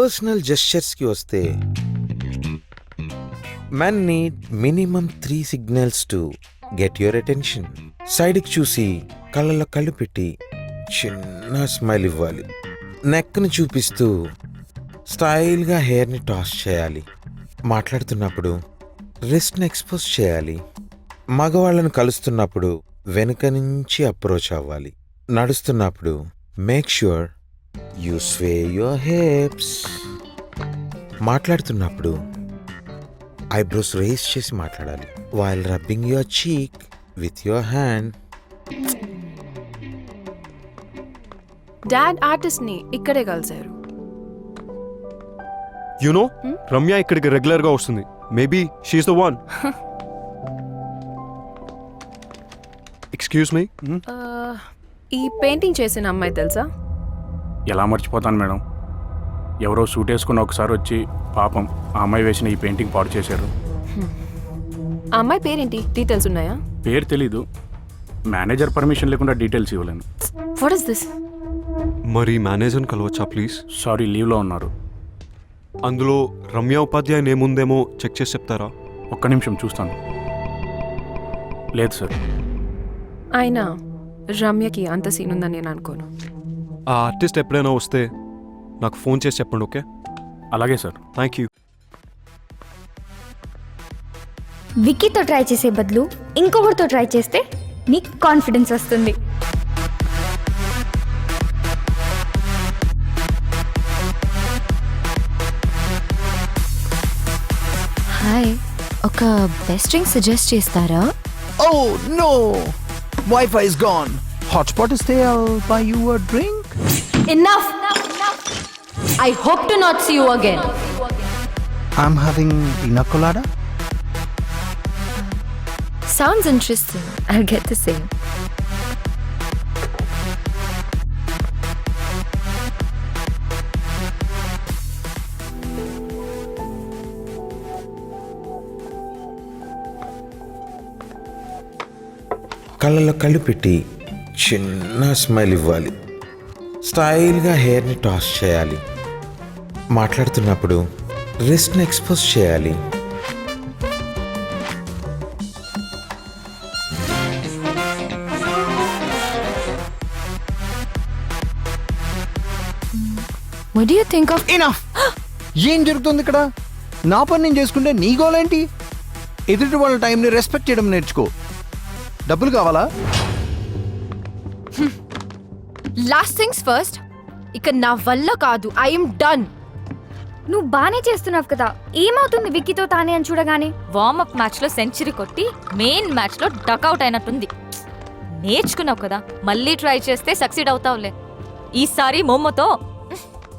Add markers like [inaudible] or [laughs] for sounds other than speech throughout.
Personal జెస్చర్స్కి వస్తే men need minimum three signals to get your attention. సైడ్కి చూసి కళ్ళలో కళ్ళు పెట్టి చిన్న స్మైల్ ఇవ్వాలి. నెక్ని చూపిస్తూ స్టైల్గా హెయిర్ని టాస్ చేయాలి. మాట్లాడుతున్నప్పుడు రిస్ట్ని ఎక్స్పోజ్ చేయాలి. మగవాళ్ళను కలుస్తున్నప్పుడు వెనుక నుంచి అప్రోచ్ అవ్వాలి. నడుస్తున్నప్పుడు make sure you sway your hips మాట్లాడుతున్నప్పుడు ఐబ్రోస్ రేస్ చేసి మాట్లాడాలి. While rubbing your cheek with your hand dad ఆర్టిస్ట్ని ఇక్కడే కలిశారు. యునో రమ్య ఇక్కడికి రెగ్యులర్గా వస్తుంది maybe she is the one excuse me ఈ పెయింటింగ్ చేసిన అమ్మాయి తెలుసా? ఎలా మర్చిపోతాను మేడం? ఎవరో సూట్ వేసుకుని ఒకసారి వచ్చి పాపం ఆ అమ్మాయి వేసిన ఈ పెయింటింగ్ పాడు చేశారు. ఆ అమ్మాయి పేరేంటి? డీటెయిల్స్ ఉన్నాయా? పేరు తెలీదు. మేనేజర్ పర్మిషన్ లేకుండా డీటెయిల్స్ ఇవ్వలేను. వాట్ ఇస్ దిస్ మరి మేనేజర్ని కలవచ్చా ప్లీజ్? సారీ లీవ్లో ఉన్నారు. అందులో రమ్య ఉపాధ్యాయ నేముందేమో చెక్ చేసి చెప్తారా? ఒక్క నిమిషం చూస్తాను. లేదు సార్. అయినా రమ్యకి అంత సీన్ ఉందని నేను అనుకోను. ఆ ఆర్టిస్ట్ ఎప్పుడైనా వస్తే నాకు ఫోన్ చేసి చెప్పండి ఓకే అలాగే సార్ థ్యాంక్ యూ విక్కీతో ట్రై చేసే బదులు ఇంకొకరితో ట్రై చేస్తే నీకు కాన్ఫిడెన్స్ వస్తుంది హాయ్ ఒక బెస్ట్ డ్రింక్ సజెస్ట్ చేస్తారా Oh no! Wi-Fi is gone. Hotspot is there. I'll buy you a drink. Enough I hope to not see you again I'm having pina colada. Sounds interesting I get the same కళ్ళలో కళ్ళు పెట్టి చిన్న smile ఇవ్వాలి స్టైల్గా హెయిర్ని toss చేయాలి. మాట్లాడుతున్నప్పుడు రిస్ట్ని expose చేయాలి. What do you think of Enough! [gasps] ఏం జరుగుతుంది ఇక్కడ? నా పని నేను చేసుకుంటే నీ గోలేంటి? ఎదుటి వాళ్ళ టైంని రెస్పెక్ట్ చేయడం నేర్చుకో. డబ్బులు కావాలా? లాస్ట్ థింగ్స్ ఫస్ట్ ఇక నా వల్ల కాదు. ఐఎమ్ డన్ నువ్వు బానే చేస్తున్నావు కదా. ఏమవుతుంది విక్కీతో తానే అని చూడగానే? వార్మప్ మ్యాచ్లో సెంచరీ కొట్టి మెయిన్ మ్యాచ్లో డకౌట్ అయినట్టుంది. నేర్చుకున్నావు కదా. మళ్ళీ ట్రై చేస్తే సక్సీడ్ అవుతావులే. ఈసారి మోమోతో.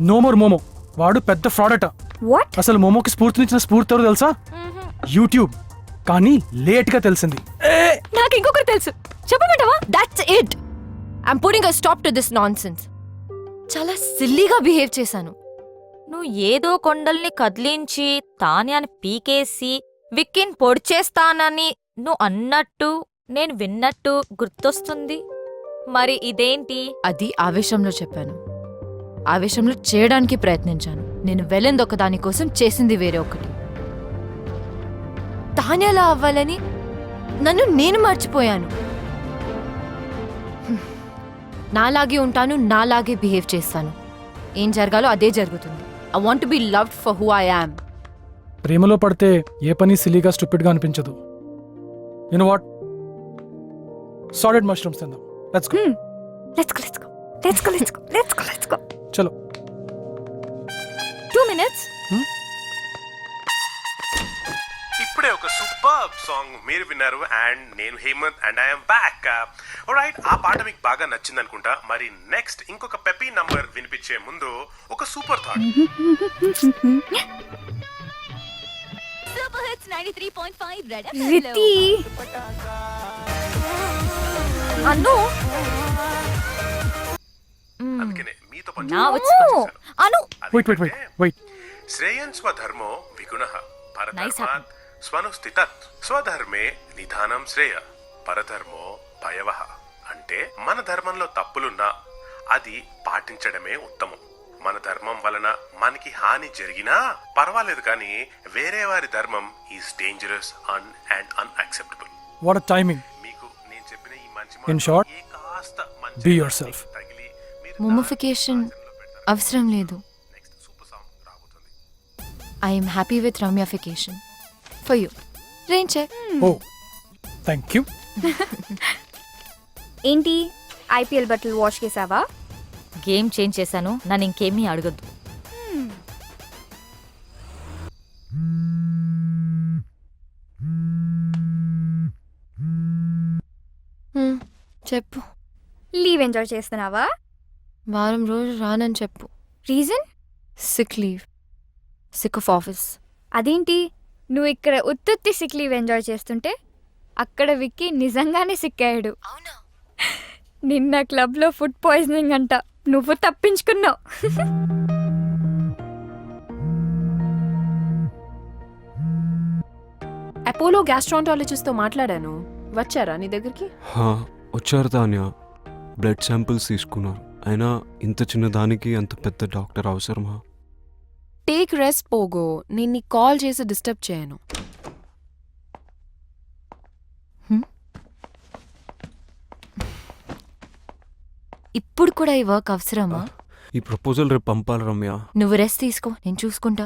No more momo. వాడు పెద్ద ఫ్రాడ్ అట. వాట్ అసలు మోమోకి స్ఫూర్తినిచ్చిన స్ఫూర్తి ఎవరో తెలుసా? యూట్యూబ్ కానీ లేట్గా తెలిసింది. నాకు ఇంకొకరు తెలుసు. చెప్పమంటావా? That's it I'm putting a stop to this nonsense చాలా సిల్లీగా బిహేవ్ చేశాను. నువ్వు ఏదో కొండల్ని కదిలించి తాన్యాన్ని పీకేసి విక్కిన్ పొడిచేస్తానని నువ్వు అన్నట్టు నేను విన్నట్టు గుర్తొస్తుంది? మరి ఇదేంటి? అది ఆవేశంలో చెప్పాను. ఆవేశంలో చేయడానికి ప్రయత్నించాను. నేను వెళ్ళింది ఒక దానికోసం చేసింది వేరే ఒకటి. తానేలా అవ్వాలని నన్ను నేను మర్చిపోయాను. నాలాగే ఉంటాను నాలాగే బిహేవ్ చేస్తాను. ఏం జరగాలో అదే జరుగుతుంది. I want be loved for who I am ప్రేమలో పడితే ఏ పని సిలీగా స్టూపిడ్గా అనిపించదు you know what solid mushrooms తిందాం. Let's go let's go let's go let's go let's go let's go let's go చలో. టూ మినిట్స్ సూపర్ సాంగ్ మీరు విన్నారు అండ్ నేను Hemant and I'm back right ఆ పాట మీకు బాగా నచ్చింది అనుకుంటా. మరి నెక్స్ట్ ఇంకొక పెపీ నంబర్ వినిపించే ముందు ఒక సూపర్ థాట్ రితి అందుకనే మీతో నా పంచుకోవాలని వచ్చి చేశాను. అను. వెయిట్ వెయిట్ వెయిట్ వెయిట్ శ్రేయన్ స్వధర్మో విగుణ. పరధర్మాత్ స్వనుస్థితత్ స్వధర్మే నిధానం శ్రేయ పరధర్మో భయవ అంటే మన ధర్మంలో తప్పులున్నా అది పాటించడమే ఉత్తమం. మన ధర్మం వలన మనకి హాని జరిగినా పర్వాలేదు కానీ వేరే వారి ధర్మం is dangerous an and unacceptable what timing మీకు నేను చెప్పిన ఈ మంచి short, ఏ కాస్త yourself. తగిలి మీరు మొమోఫికేషన్ అవసరం లేదు. రాబోతుంది. I'm happy with ramification for you. Rain check oh thank you. ఏంటి? ఐపీఎల్ బట్టలు వాష్ చేసావా? గేమ్ చేంజ్ చేశాను. నన్ను ఇంకేమీ అడగద్దు. చెప్పు. లీవ్ ఎంజాయ్ చేస్తున్నావా? వారం రోజు రానని చెప్పు. Reason sick leave sick of office అదేంటి? నువ్వు ఇక్కడ ఉత్తుత్తి సిక్ లీవ్ ఎంజాయ్ చేస్తుంటే అక్కడ విక్కి నిజంగానే సిక్కాడు. అవునా? నిన్న క్లబ్లో ఫుడ్ పాయిజనింగ్ అంట. నువ్వు తప్పించుకున్నావు. అపోలో గ్యాస్ట్రాంటాలజిస్ట్తో మాట్లాడాను. వచ్చారా నీ దగ్గరికి? హా, వచ్చారు తాన్య. బ్లడ్ శాంపిల్స్ తీసుకున్నారు. అయినా ఇంత చిన్న దానికి అంత పెద్ద డాక్టర్ అవసరమా? టేక్ రెస్ట్ పోగో. నేను నీకు కాల్ చేసి డిస్టర్బ్ చేయను. ఇప్పుడు కూడా ఈ వర్క్ అవసరమా? ఈ ప్రపోజల్ రేపు పంపాలి రమ్య. నువ్వు రెస్ట్ తీసుకో నేను చూసుకుంటా.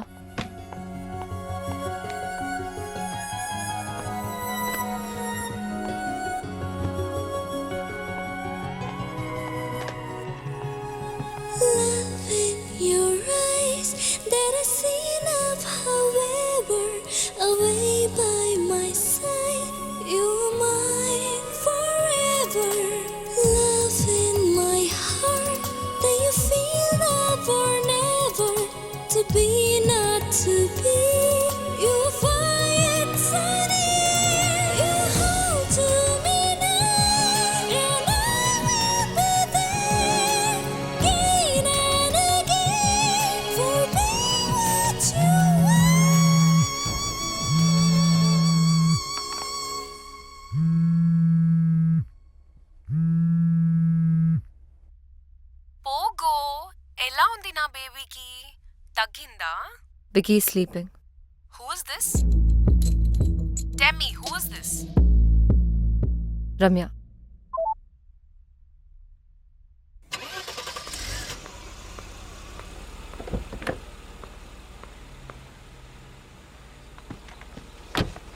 However away బేబీకి తగ్గిందా Vicky sleeping who's this Tammy who's this Ramya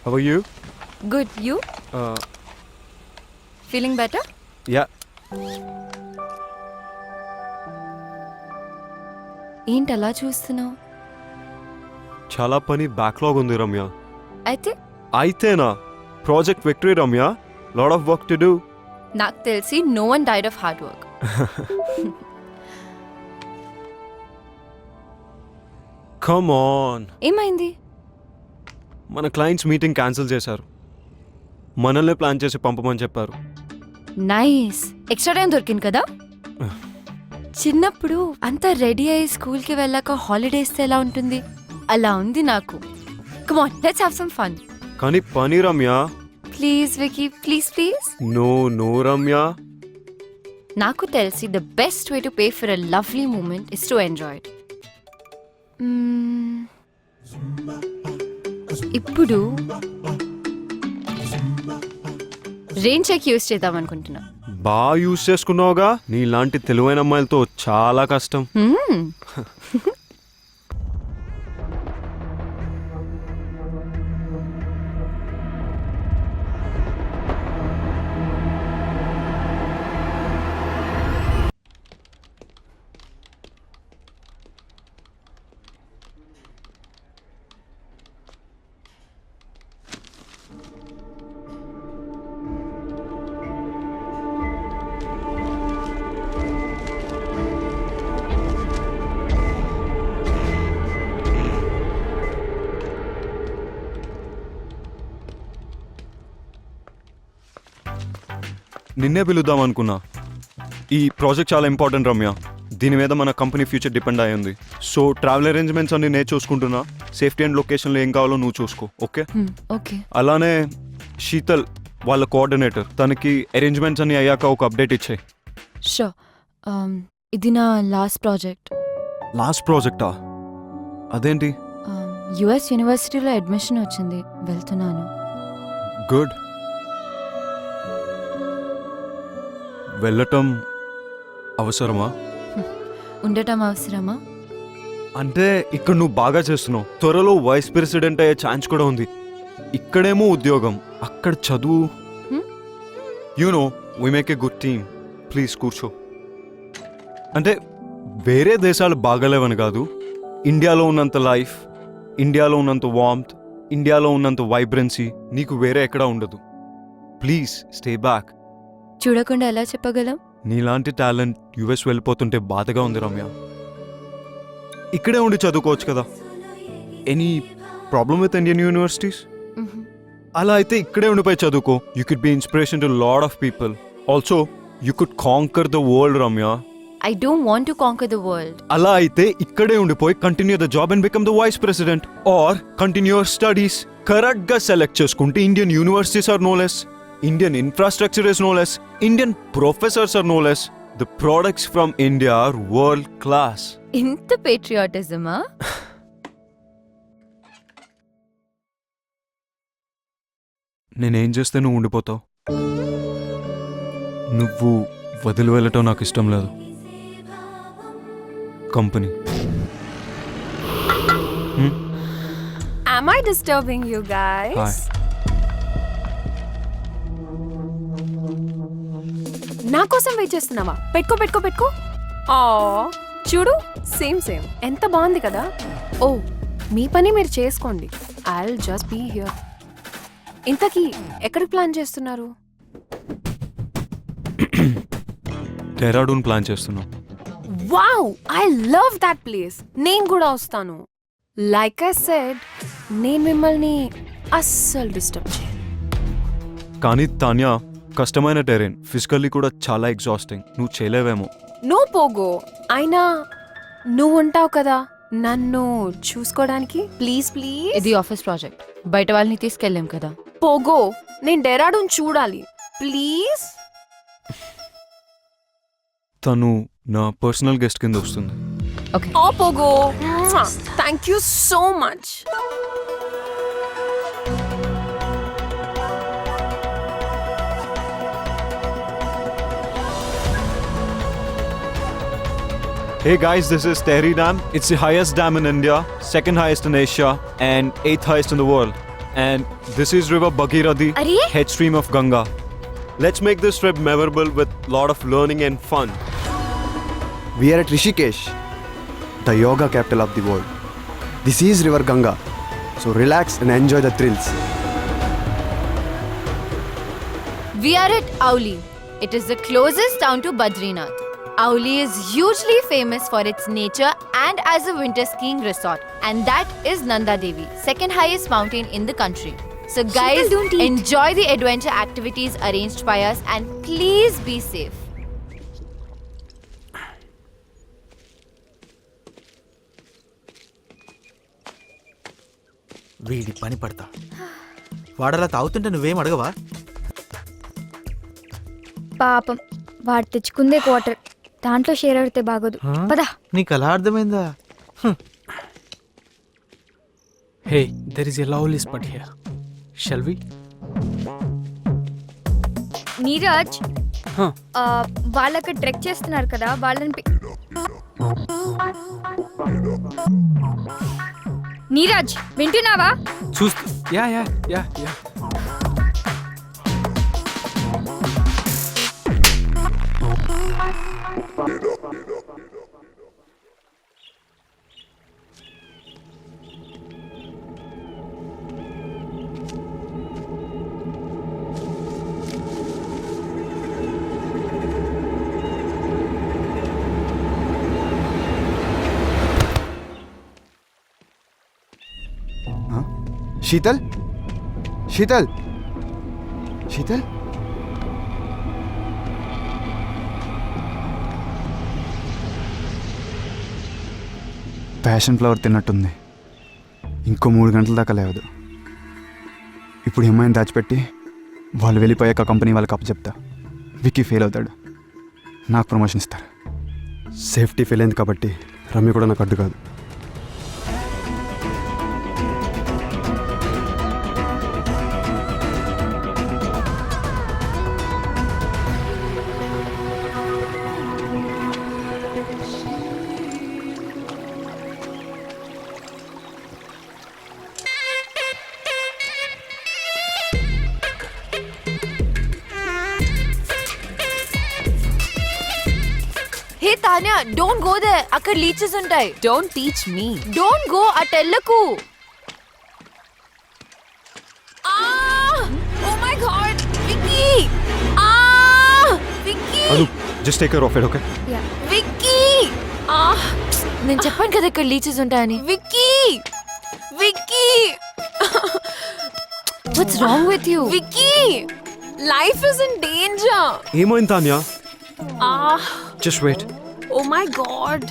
how you good you feeling better yeah ఏంటి అలా చూస్తున్నావు? చాలా పని బ్యాక్లాగ్ ఉంది రమ్య. అయితే? అయితేనా? Project victory Ramya. Lot of work to do నాకు తెలిసి no one died of hard work come on ఏమైంది? మన క్లయింట్స్ మీటింగ్ క్యాన్సిల్ చేశారు. మనల్నే ప్లాన్ చేసి పంపమని చెప్పారు. నైస్ ఎక్స్ట్రా టైం దొరికింది కదా? [laughs] చిన్నప్పుడు అంతా రెడీ అయ్యి స్కూల్కి వెళ్ళాక హాలిడేస్ ఎలా ఉంటుంది? అలా ఉంది నాకు. Come on let's have some fun కానీ పని Ramya. Please Vicky please please no no Ramya. నాకు తెలిసి the best way to pay for a lovely moment is to enjoy it ఇప్పుడు రెయిన్ చెక్ యూస్ చేద్దాం అనుకుంటున్నా. బాగా యూస్ చేసుకున్నావుగా? నీలాంటి తెలివైన అమ్మాయిలతో చాలా కష్టం. [laughs] నిన్నే పిలుద్దాం అనుకున్నా. ఈ ప్రాజెక్ట్ చాలా ఇంపార్టెంట్ రమ్య. దీని మీద మన కంపెనీ ఫ్యూచర్ డిపెండ్ అయి ఉంది. సో ట్రావెల్ అరేంజ్మెంట్స్ అన్ని నేను చూసుకుంటున్నా. సేఫ్టీ అండ్ లొకేషన్లో ఏం కావాలో నువ్వు చూసుకో ఓకే? okay. అలానే శీతల్ వాళ్ళ కోఆర్డినేటర్ తనకి అరేంజ్మెంట్స్ అన్ని అయ్యాక ఒక అప్డేట్ ఇచ్చాయి. Um, ఇది నా లాస్ట్ ప్రాజెక్ట్. లాస్ట్ ప్రాజెక్టా? అదేంటి? యుఎస్ యూనివర్సిటీలో అడ్మిషన్ వచ్చింది వెళ్తున్నాను. గుడ్. వెళ్ళటం అవసరమా? ఉండటం అవసరమా? అంటే ఇక్కడ నువ్వు బాగా చేస్తున్నావు. త్వరలో వైస్ ప్రెసిడెంట్ అయ్యే ఛాన్స్ కూడా ఉంది. ఇక్కడేమో ఉద్యోగం అక్కడ చదువు? You know we make a good team please కూర్చో. అంటే వేరే దేశాలు బాగలేవని కాదు. ఇండియాలో ఉన్నంత లైఫ్ ఇండియాలో ఉన్నంత వామ్త్ ఇండియాలో ఉన్నంత వైబ్రెన్సీ నీకు వేరే ఎక్కడా ఉండదు. ప్లీజ్ స్టే బ్యాక్ చూడకుండా ఎలా చెప్పగలం? నీలాంటి టాలెంట్ యుఎస్ వెళ్ళిపోతుంటే బాధగా ఉంది రమ్య. ఇక్కడే ఉండి చదువుకోవచ్చు కదా. Any problem with Indian universities అలా అయితే ఇక్కడే ఉండిపోయి చదువుకో. You could be inspiration to lot of people also you could conquer the world Ramya. I don't want to conquer the world అలా అయితే ఇక్కడే ఉండిపోయి continue the job and become the vice president or continue studies కరెక్ట్గా select చేసుకుంటే Indian universities are no less Indian infrastructure is no less Indian professors are no less the products from India are world class ఇంత పేట్రియాటిజమా నేనేం చేస్తే నువ్వు ఉండిపోతావు? నువ్వు వదిలి వెళ్ళటం నాకు ఇష్టం లేదు. Company. Am I disturbing you guys? నా కోసం వెయిట్ చేస్తున్నావా? పెట్టుకో పెట్టుకో పెట్టుకో. ఆ చూడు సేమ్ సేమ్ ఎంత బాగుంది కదా. ఓ మీ పని మీరు చేసుకోండి. ఐ జస్ట్ బీ హియర్ ఇంతకీ ఎక్కడికి ప్లాన్ చేస్తున్నారు? డెహ్రాడూన్ ప్లాన్ చేస్తున్నాం. Wow I love that place నేను కూడా వస్తాను. లైక్ ఐ సెడ్ నేను మిమ్మల్ని అస్సలు డిస్టర్బ్ చేయను. కానీ తాన్యా కష్టమైన టెరెన్ ఫిజికల్లీ కూడా చాలా ఎగ్జాస్టింగ్ నువ్వు చేయలేవేమో. No Pogo. అయినా నువ్వు ఉంటావు కదా. నన్ను చూసుకోవడానికి? ప్లీజ్ ప్లీజ్ ఇది ఆఫీస్ ప్రాజెక్ట్ బయట వాళ్ళని తీసుకెళ్ళాం కదా. పోగో. నేను డెరాడూన్ చూడాలి. ప్లీజ్ తను నా పర్సనల్ గెస్ట్ కింద వస్తుంది. Okay oh Pogo. Thank you so much Hey guys, this is Tehri Dam. It's the highest dam in India, second highest in Asia, and eighth highest in the world. And this is River Bhagirathi, అరే head stream of Ganga. Let's make this trip memorable with a lot of learning and fun. We are at Rishikesh, the yoga capital of the world. This is River Ganga, so relax and enjoy the thrills. We are at Auli. It is the closest town to Badrinath. Auli is hugely famous for its nature and as a winter skiing resort. And that is Nanda Devi, second highest mountain in the country. So guys, enjoy the adventure activities arranged by us and please be safe. వీడి పని పడతా వాడలా తాగుతుంటే నువ్వేం అడగవా పాపం వాడు తెచ్చుకుందే quarter దాంట్లో share ఆడితే బాగోదు. పదా. నీకు అలా అర్థమైందా? Hey. There is a lovely spot here shall we Neeraj. Huh. ఆ, వాళ్ళు అక్కడ ట్రెక్ చేస్తున్నారు కదా వాళ్ళని పి- నీరజ్ వింటున్నావా? చూస్తూ. Yeah yeah yeah yeah. हाँ? शीतल? शीतल? शीतल? ప్యాషన్ ఫ్లవర్ తిన్నట్టుంది. ఇంకో మూడు గంటల దాకా లేవదు. ఇప్పుడు అమ్మాయిని దాచిపెట్టి వాళ్ళు వెళ్ళిపోయాక కంపెనీ వాళ్ళకి అప్పచెప్తా విక్కీ ఫెయిల్ అవుతాడు. నాకు ప్రమోషన్ ఇస్తారు. సేఫ్టీ ఫెయిల్ అయింది కాబట్టి రమ్య కూడా నాకు అడ్డు కాదు. Hey Tanya don't go there అక్కడ లీచెస్ ఉంటాయి. Don't teach me don't go at ఎల్లకు oh my god Vicky ఆ! Vicky Anu just take care of it okay Vicky ఆ! నేను చెప్పాను కదా ఇక్కడ లీచెస్ ఉంటాయని. Vicky Vicky what's wrong with you Vicky life is in danger ఏమైంది తాన్యా? ఆ! Just wait oh my god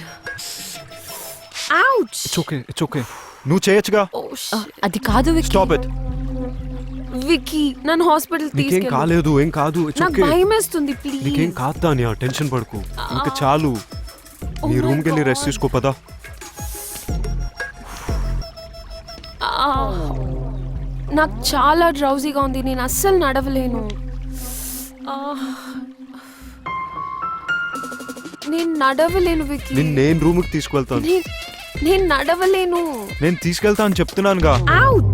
ouch. It's okay it's okay నువ్వు చేయొచ్చుగా. ఓ అది కాదు విక్కీ స్టాప్ ఇట్ విక్కీ నన్ను హాస్పిటల్ నీకేం తీసుకెళ్ళు. కాలేదు ఏం కాదు ఇట్స్ నాకు ఓకే భయం వేస్తుంది నీకేం ప్లీజ్ కాదు తాన్యా టెన్షన్ పడుకు. ఇంకా చాలు. నీ my రూమ్కి వెళ్ళి రెస్ట్ God. తీసుకో పదా. నాకు చాలా డ్రౌజీగా ఉంది నేను అస్సలు నడవలేను. ఆ. నేను నడవలేను విక్కీ నేను నేను రూమ్కి తీసుకువెళ్తాను. నేను- నడవలేను. నేను తీసుకెళ్తా అని చెప్తున్నానుగా. అవుట్